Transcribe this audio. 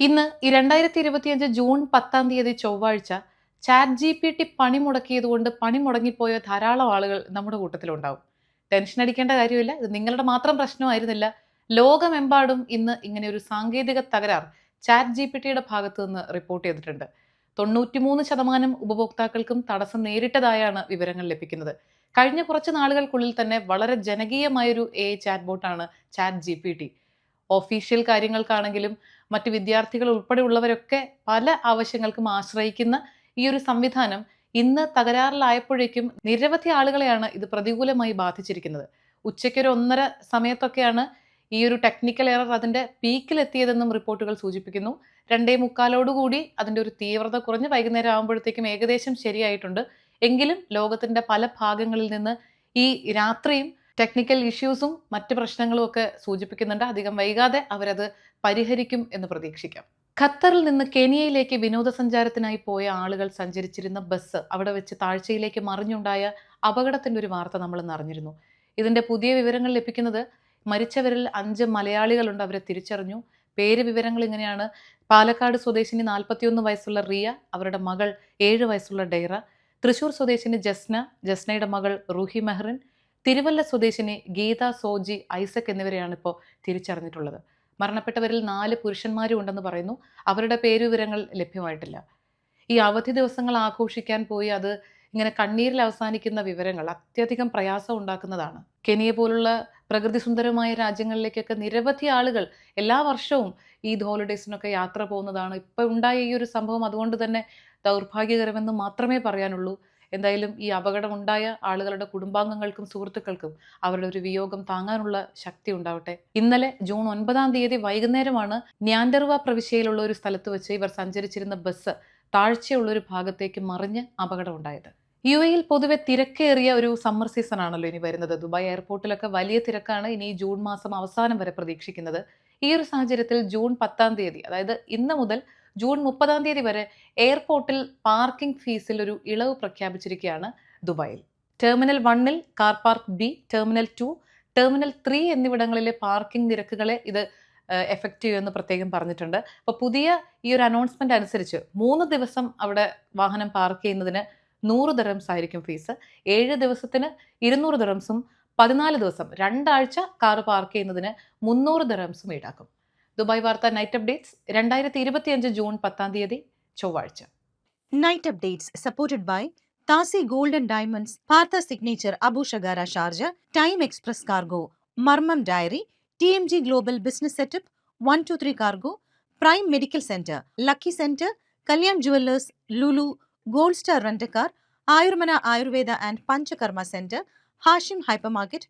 ഇന്ന് രണ്ടായിരത്തി ഇരുപത്തിയഞ്ച് ജൂൺ പത്താം തീയതി ചൊവ്വാഴ്ച ചാറ്റ് ജി പി ടി പണി മുടക്കിയതുകൊണ്ട് പണി മുടങ്ങിപ്പോയ ധാരാളം ആളുകൾ നമ്മുടെ കൂട്ടത്തിലുണ്ടാവും. ടെൻഷൻ അടിക്കേണ്ട കാര്യമില്ല. ഇത് നിങ്ങളുടെ മാത്രം പ്രശ്നമായിരുന്നില്ല. ലോകമെമ്പാടും ഇന്ന് ഇങ്ങനെ ഒരു സാങ്കേതിക തകരാർ ചാറ്റ് ജി പി ടിയുടെ ഭാഗത്തു നിന്ന് റിപ്പോർട്ട് ചെയ്തിട്ടുണ്ട്. തൊണ്ണൂറ്റിമൂന്ന് ശതമാനം ഉപഭോക്താക്കൾക്കും തടസ്സം നേരിട്ടതായാണ് വിവരങ്ങൾ ലഭിക്കുന്നത്. കഴിഞ്ഞ കുറച്ച് നാളുകൾക്കുള്ളിൽ തന്നെ വളരെ ജനകീയമായൊരു എ ചാറ്റ് ബോട്ടാണ് chat G P T official കാര്യങ്ങൾക്കാണെങ്കിലും മറ്റ് വിദ്യാർത്ഥികൾ ഉൾപ്പെടെയുള്ളവരൊക്കെ പല ആവശ്യങ്ങൾക്കും ആശ്രയിക്കുന്ന ഈ ഒരു സംവിധാനം ഇന്ന് തകരാറിലായപ്പോഴേക്കും നിരവധി ആളുകളെയാണ് ഇത് പ്രതികൂലമായി ബാധിച്ചിരിക്കുന്നത്. ഉച്ചയ്ക്കൊരു ഒന്നര സമയത്തൊക്കെയാണ് ഈ ഒരു ടെക്നിക്കൽ എറർ അതിന്റെ പീക്കിലെത്തിയതെന്നും റിപ്പോർട്ടുകൾ സൂചിപ്പിക്കുന്നു. രണ്ടേ മുക്കാലോടുകൂടി അതിന്റെ ഒരു തീവ്രത കുറഞ്ഞ് വൈകുന്നേരം ആകുമ്പോഴത്തേക്കും ഏകദേശം ശരിയായിട്ടുണ്ട്. എങ്കിലും ലോകത്തിന്റെ പല ഭാഗങ്ങളിൽ നിന്ന് ഈ രാത്രിയും ടെക്നിക്കൽ ഇഷ്യൂസും മറ്റ് പ്രശ്നങ്ങളും ഒക്കെ സൂചിപ്പിക്കുന്നുണ്ട്. അധികം വൈകാതെ അവരത് പരിഹരിക്കും എന്ന് പ്രതീക്ഷിക്കാം. ഖത്തറിൽ നിന്ന് കെനിയയിലേക്ക് വിനോദസഞ്ചാരത്തിനായി പോയ ആളുകൾ സഞ്ചരിച്ചിരുന്ന ബസ് അവിടെ വെച്ച് താഴ്ചയിലേക്ക് മറിഞ്ഞുണ്ടായ അപകടത്തിന്റെ ഒരു വാർത്ത നമ്മൾ അറിഞ്ഞിരുന്നു. ഇതിന്റെ പുതിയ വിവരങ്ങൾ ലഭിക്കുന്നത് മരിച്ചവരിൽ അഞ്ച് മലയാളികളുണ്ട് അവരെ തിരിച്ചറിഞ്ഞു. പേര് വിവരങ്ങൾ ഇങ്ങനെയാണ്. പാലക്കാട് സ്വദേശിനി നാൽപ്പത്തിയൊന്ന് വയസ്സുള്ള റിയ അവരുടെ മകൾ ഏഴ് വയസ്സുള്ള ഡെയ്റ തൃശൂർ സ്വദേശിനി ജസ്ന ജസ്നയുടെ മകൾ റൂഹി മെഹ്റിൻ തിരുവല്ല സ്വദേശിനി ഗീത സോജി ഐസക് എന്നിവരെയാണ് ഇപ്പോൾ തിരിച്ചറിഞ്ഞിട്ടുള്ളത്. മരണപ്പെട്ടവരിൽ നാല് പുരുഷന്മാരും ഉണ്ടെന്ന് പറയുന്നു. അവരുടെ പേരുവിവരങ്ങൾ ലഭ്യമായിട്ടില്ല. ഈ അവധി ദിവസങ്ങൾ ആഘോഷിക്കാൻ പോയി അത് ഇങ്ങനെ കണ്ണീരിൽ അവസാനിക്കുന്ന വിവരങ്ങൾ അത്യധികം പ്രയാസം ഉണ്ടാക്കുന്നതാണ്. കെനിയ പോലുള്ള പ്രകൃതി സുന്ദരമായ രാജ്യങ്ങളിലേക്കൊക്കെ നിരവധി ആളുകൾ എല്ലാ വർഷവും ഈ ഹോളിഡേയ്സിനൊക്കെ യാത്ര പോകുന്നതാണ്. ഇപ്പം ഉണ്ടായ ഈ ഒരു സംഭവം അതുകൊണ്ട് തന്നെ ദൗർഭാഗ്യകരമെന്ന് മാത്രമേ പറയാനുള്ളൂ. എന്തായാലും ഈ അപകടം ഉണ്ടായ ആളുകളുടെ കുടുംബാംഗങ്ങൾക്കും സുഹൃത്തുക്കൾക്കും അവരുടെ ഒരു വിയോഗം താങ്ങാനുള്ള ശക്തി ഉണ്ടാവട്ടെ. ഇന്നലെ ജൂൺ ഒൻപതാം തീയതി വൈകുന്നേരമാണ് ന്യാൻഡർവ പ്രവിശ്യയിലുള്ള ഒരു സ്ഥലത്ത് വെച്ച് ഇവർ സഞ്ചരിച്ചിരുന്ന ബസ് താഴ്ചയുള്ള ഒരു ഭാഗത്തേക്ക് മറിഞ്ഞ് അപകടം ഉണ്ടായത് യു എയിൽ പൊതുവെ തിരക്കേറിയ ഒരു സമ്മർ സീസൺ ആണല്ലോ ഇനി വരുന്നത്. ദുബായ് എയർപോർട്ടിലൊക്കെ വലിയ തിരക്കാണ് ഇനി ജൂൺ മാസം അവസാനം വരെ പ്രതീക്ഷിക്കുന്നത്. ഈ ഒരു സാഹചര്യത്തിൽ ജൂൺ പത്താം തീയതി അതായത് ഇന്ന് മുതൽ ജൂൺ മുപ്പതാം തീയതി വരെ എയർപോർട്ടിൽ പാർക്കിംഗ് ഫീസിൽ ഒരു ഇളവ് പ്രഖ്യാപിച്ചിരിക്കുകയാണ് ദുബായിൽ. ടെർമിനൽ വണ്ണിൽ car park B terminal two terminal three എന്നിവിടങ്ങളിലെ പാർക്കിംഗ് നിരക്കുകളെ ഇത് എഫക്റ്റ് ചെയ്യുമെന്ന് പ്രത്യേകം പറഞ്ഞിട്ടുണ്ട്. അപ്പോൾ പുതിയ ഈ ഒരു അനൗൺസ്മെന്റ് അനുസരിച്ച് മൂന്ന് ദിവസം അവിടെ വാഹനം പാർക്ക് ചെയ്യുന്നതിന് നൂറ് ദറംസ് ആയിരിക്കും ഫീസ്. ഏഴ് ദിവസത്തിന് ഇരുന്നൂറ് ദറംസും പതിനാല് ദിവസം രണ്ടാഴ്ച കാർ പാർക്ക് ചെയ്യുന്നതിന് മുന്നൂറ് ദറംസും ഈടാക്കും. ദുബായ് വാർത്ത നൈറ്റ് അപ്ഡേറ്റ്സ് രണ്ടായിരത്തി ഇരുപത്തിയഞ്ച് ജൂൺ പത്താം തീയതി ചൊവ്വാഴ്ച Night updates supported by Tasi Gold and Diamonds, Partha Signature Abu Shagara Sharjah, Time Express Cargo, Marmam Diary, TMG Global Business Setup, 123 Cargo, Prime Medical Center, Lucky Center, Kalyan Jewelers, Lulu, Gold Star Rent a Car, Ayurmana Ayurveda and Panchakarma Center, Hashim Hypermarket,